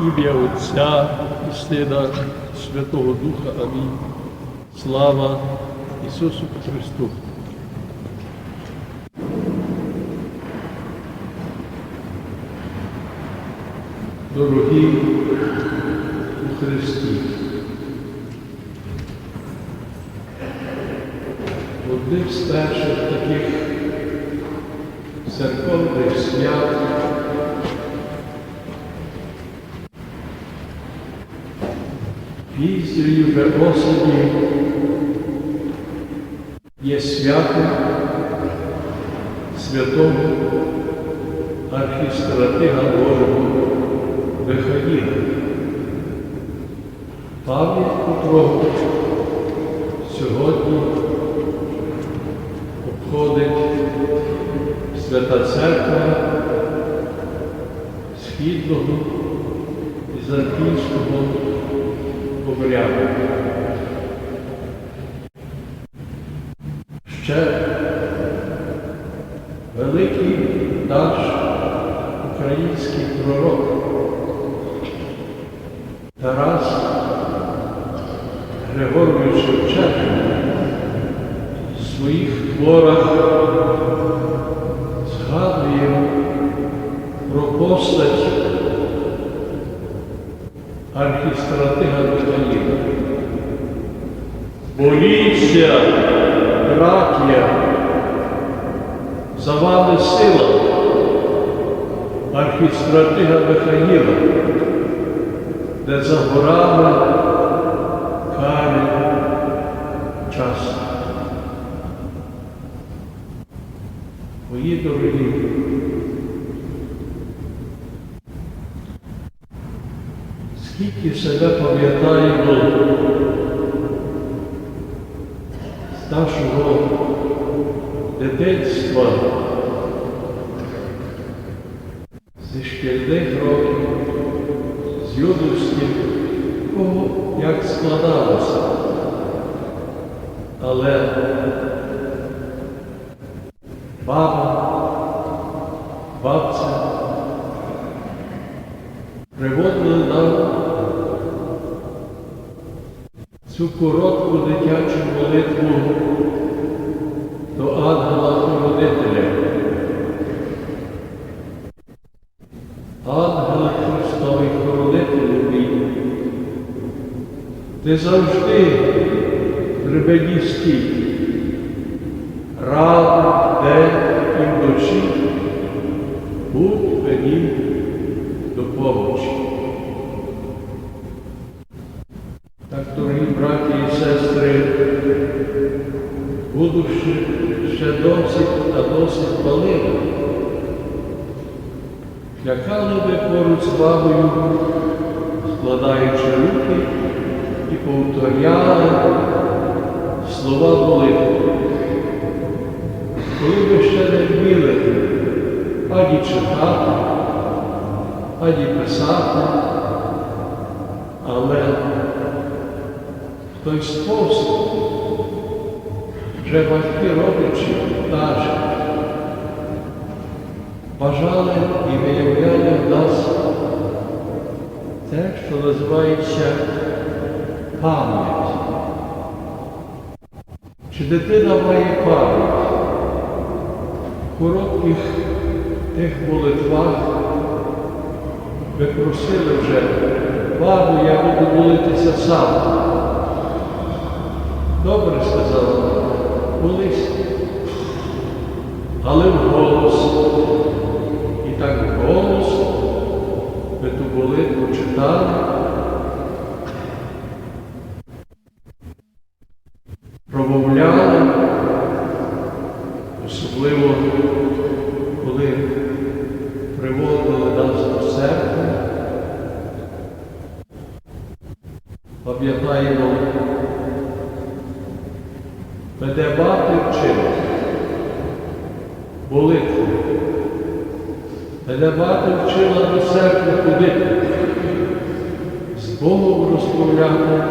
Ім'я Отця і Сина, Святого Духа. Амінь. Слава Ісусу Христу. Дорогі у Христі. Одним з перших таких церковних свят пізньої вже осені є свято. Святого архістратига Божого Михаїла, пам'ять котрого сьогодні обходить Свята Церква Східного Візантійського обряду. Ще великий наш український пророк Тарас Григорович Шевченко в своїх творах архістратига Михаїла. Боріться, братія, за вами сила. Архістратига Михаїла, де за горами скільки себе пам'ятаємо з нашого дитинства, зі шкільних років, з юності, кого як складалося. Але баба, бабця коротку дитячу молитву до ангела-хоронителя. Ангела Христовий хоронителю мій, ти завжди Так, дорогі браті і сестри, будучи ще досить та досить малими, лякали ви поруч з вами, складаючи руки і повторяли слова молитви. Коли ви ще не вміли ані читати, ані писати, але той спосіб вже батьки родичі наші бажали і виявляли в нас те, що називається пам'ять. Чи дитина має пам'ять в коротких тих молитвах? Ви просили вже, бабу, я буду молитися сам. Добре сказала, молись. Але вголос. І так вголос ви ту молитву читали. Промовляли, особливо коли приводили нас до церкви, пам'ятаємо, вчила молитву. Мене мати вчила до церкви ходити, з Богом розмовляти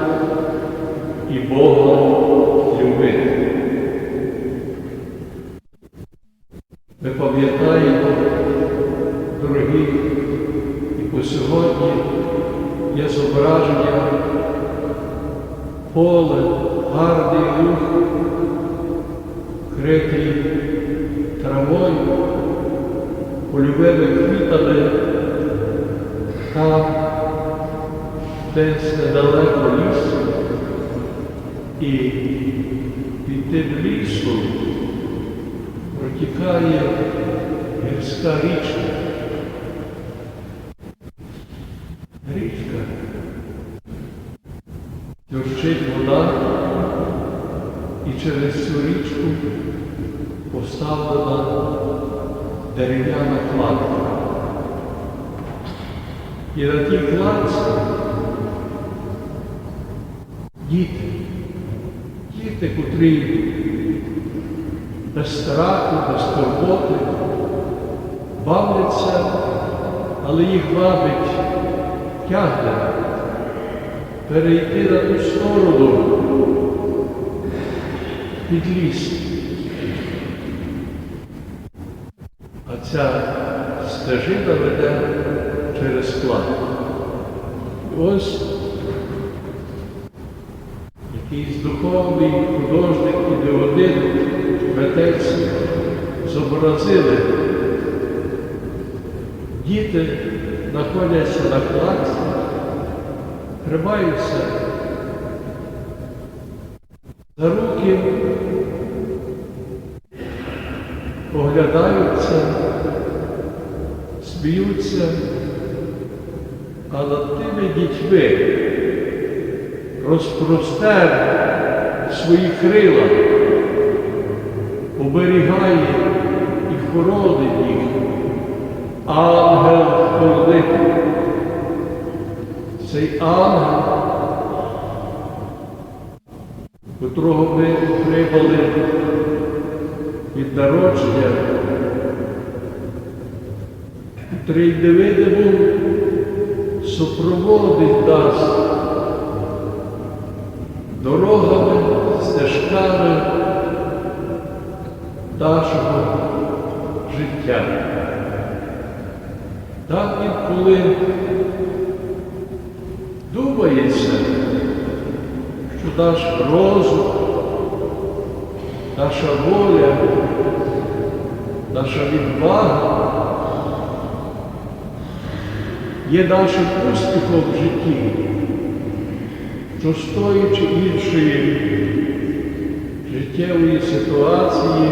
і Бога любити. Ми пам'ятаємо, дорогі і Бо сьогодні є зображення поле, гарний луг, критий травою, польовими квітами, там десь недалеко ліс, і під тим лісом протікає гірська річка. Річка. Дощить вода, і через цю річку поставлена дерев'яна кладка. І на тій кладці діти, діти, котрі без страху, без турботи, бавляться, але їх бавить тягне перейти на ту сторону під ліс. А ця стежина веде через. І ось якийсь духовний художник і один митець зобразили. Діти знаходяться на кладці, тримаються сміються, а над тими дітьми розпростер свої крила, оберігає і хоронить їх ангел-хоронитель. Цей ангел, котрого ми отримали від народження, котрий невидимо супроводить нас дорогами, стежками нашого життя. Так інколи думається, що наш розум, наша воля, наша відвага є нашим успіхом в житті, що стоячи іншої життєвої ситуації,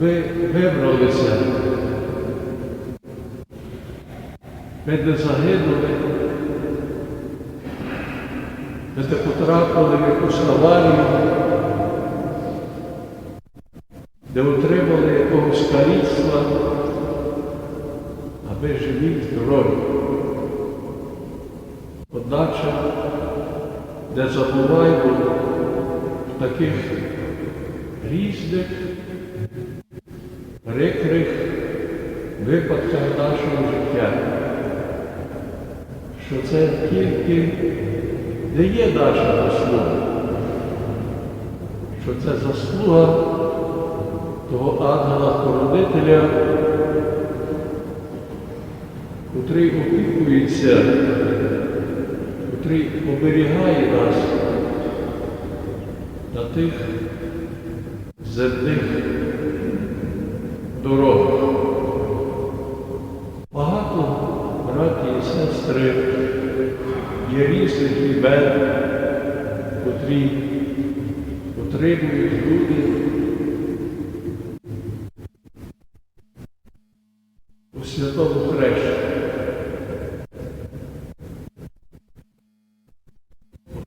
ми вибралися. Ми не загинули, ми не потрапили в якусь аварію, не отримали якогось каліцтва, ми живі, здорові. Одначе не забуваймо в таких різних прикрих випадках нашого життя що це тільки не є наша заслуга, що це заслуга того ангела-хоронителя, котрий опікується, котрий оберігає нас на тих земних дорогах. Багато браті і сестри є різних імен, котрі отримують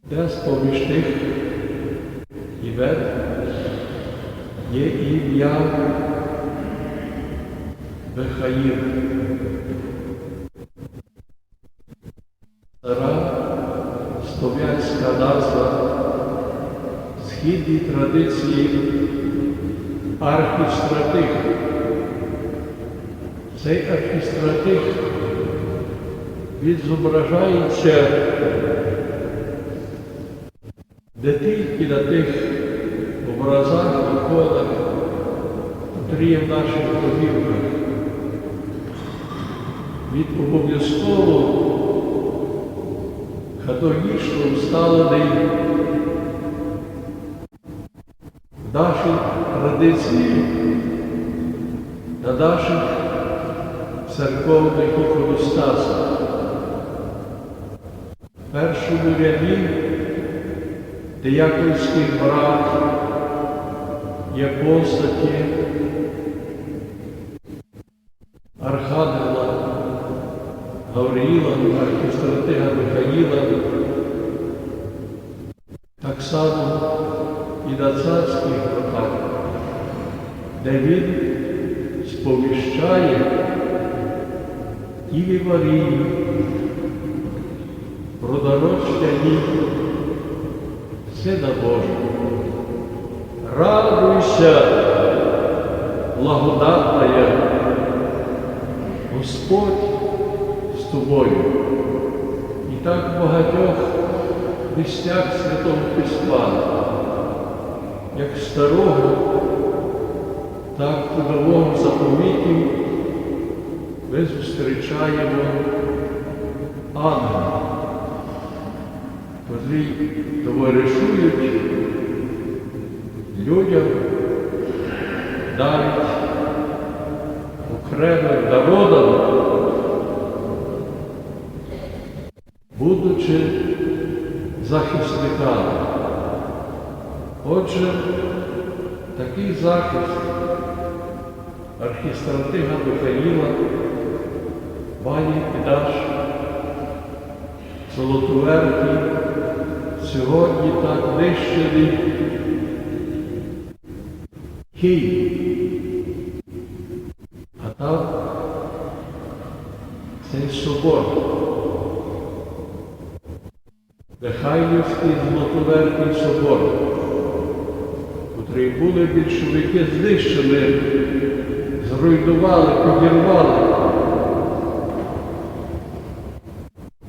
Де з-поміж тих імен є ім'я Михаїл. Стара слов'янська назва східній традиції архістратих. Цей архістратих він зображається не тільки на тих образах, іконах, котрі є в наших домівках. від обов'язково католічно вставлений в нашій традиції на наших церковних іконостасах. Першому ряді дияконський брат є постаті. Архангела Гавриїла, архістратига Михаїла, так само і на царських роках, де він сповіщає Діві Марії про народження їй Сина Божого. Радуйся, благодатная, Господь з тобою. І так в багатьох місцях Святого Письма, як старого, так і нового заповітів ми зустрічаємо ангела, котрі товаришують людям навіть окремим народам, будучи захисниками. Отже, такий захист архістратига Михаїла має і наш Золотоверхий, сьогодні так нищений Київ. А там цей собор. Михайлівський Золотоверхий собор, котрий були більшовики знищили, зруйнували, підірвали.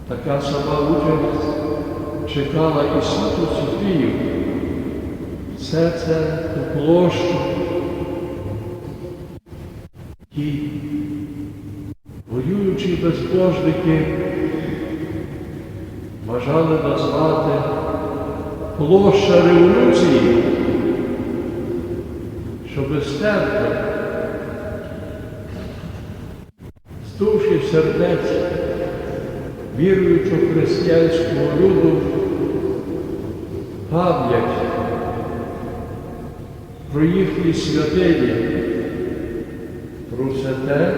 Така сама чекала і Святу Софію. Все це площу, ті воюючі безбожники бажали назвати площа революції, щоб стерти душі сердець віруючого християнського люду пам'ять про їхні святині, про все те,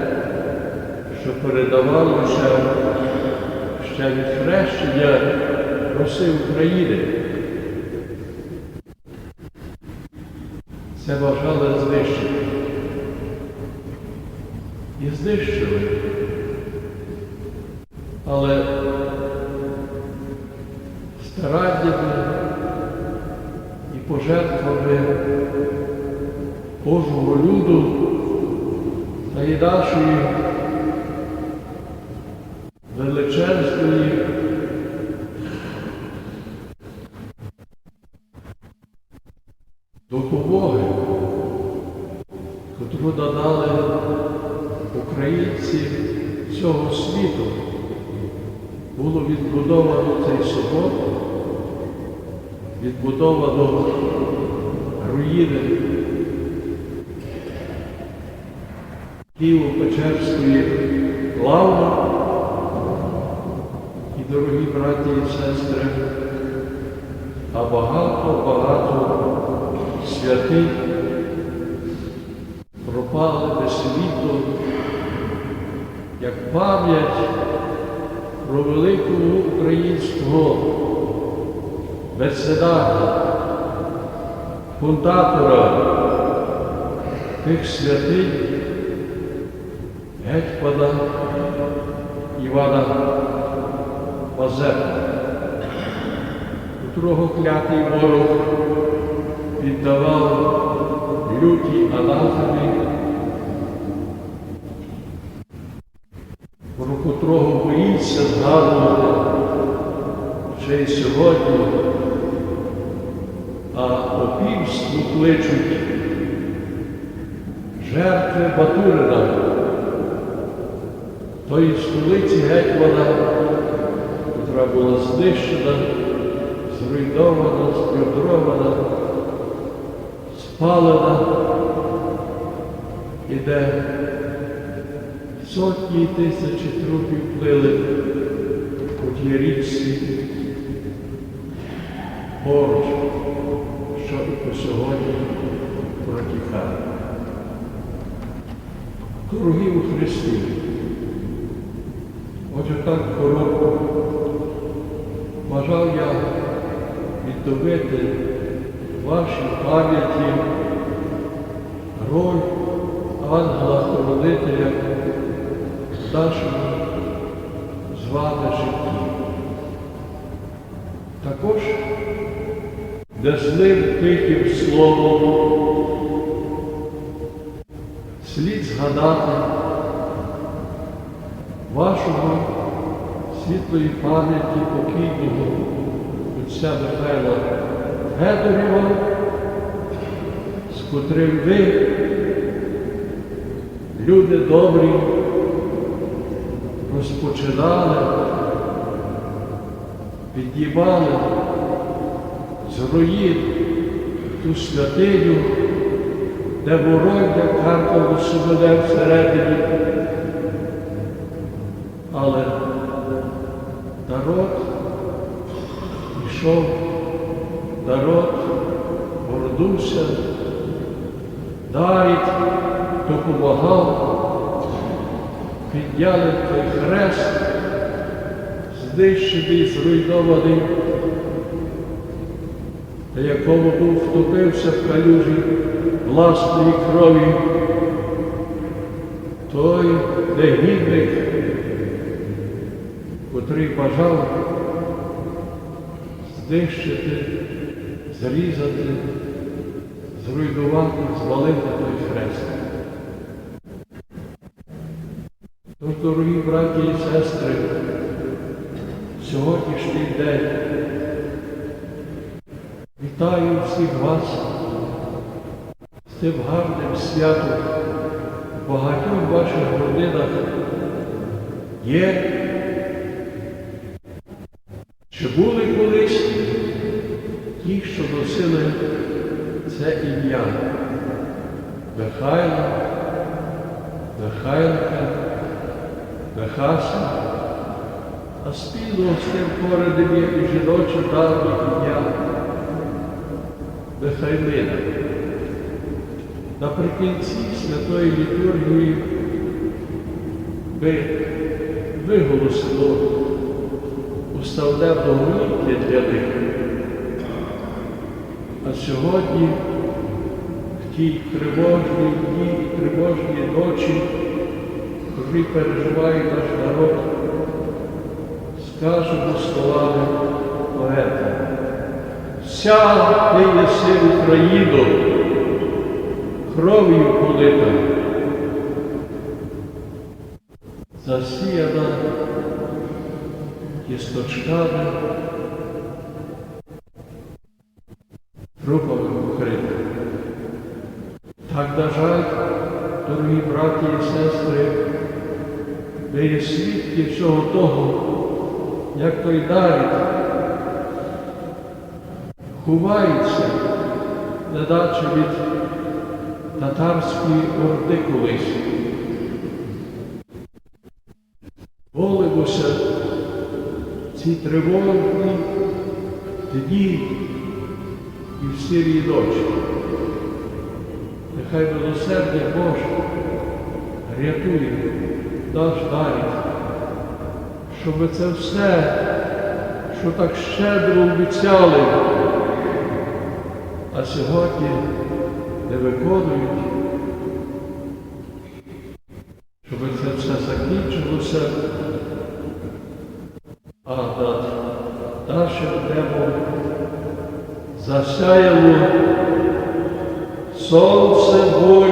що передавалося ще від хрещення Руси України. Це бажали знищити. І знищили. Але пожертвами Божого люду та і нашої величезної допомоги, котру надали українці всього світу, було відбудовано цей собор, відбудовано руїни Києво-Печерської лаври. І, дорогі браті і сестри, а багато-багато святих пропали без світу, як пам'ять про великого українського мецената, фундатора тих святих гетьмана Івана Мазепи, котрого клятий ворог віддавав люті анафемі, про котрого боїться згадувати ще й сьогодні, а опівству кличуть жертви Батурина. Тої столиці гетьмана, яка була знищена, зруйнована, сплюндрована, спалена, і де сотні тисячі трупів плили у тій річці. Поруч, що і по сьогодні протікає. Дорогі у Христі, отже так коротко бажав я відновити вашій пам'яті роль ангела-хоронителя в нашому з вами житті. Також незним тихим словом слід згадати вашого світлої пам'яті покійного отця Михайла Федорєва, з котрим ви, люди добрі, розпочинали, піднімали з руїн ту святиню, де ворогня каркало себе всередині. Але народ йшов, народ гордувся, навіть допомагав, підняли той хрест, знищений, зруйнований, на якому був втопився в калюжі власної крові. Той негідник, котрий бажав знищити, зрізати, зруйнувати, звалити той хрест. Тож, дорогі браті і сестри, сьогоднішній день вітаю всіх вас з тим гарним святом. В багатьох ваших родинах є, чи були колись ті, що носили це ім'я Михайла, Михайлика, Михася, а спільно з тим коренем є і жіноче давнє ім'я Михайлина. Наприкінці святої літургії ми виголосимо уставне благовіття для них. А сьогодні, в тій тривожній дні, тривожній ночі, котрі переживає наш народ, скажемо словами поета. Вся ти єси Україну, кров'ю полита, засіяна кісточками, трупами покрита. Так, на жаль, дорогі браті і сестри, ми є свідки всього того, як той Давід ховається, недаче від татарської орди колись. Молимося ці тривожні дні і в сірій ночі. Нехай милосердя Боже рятує нарід, щоб це все, що так щедро обіцяли, а сьогодні не виконують, щоб це все закінчилося, а над нашим небом засяяло сонце воїн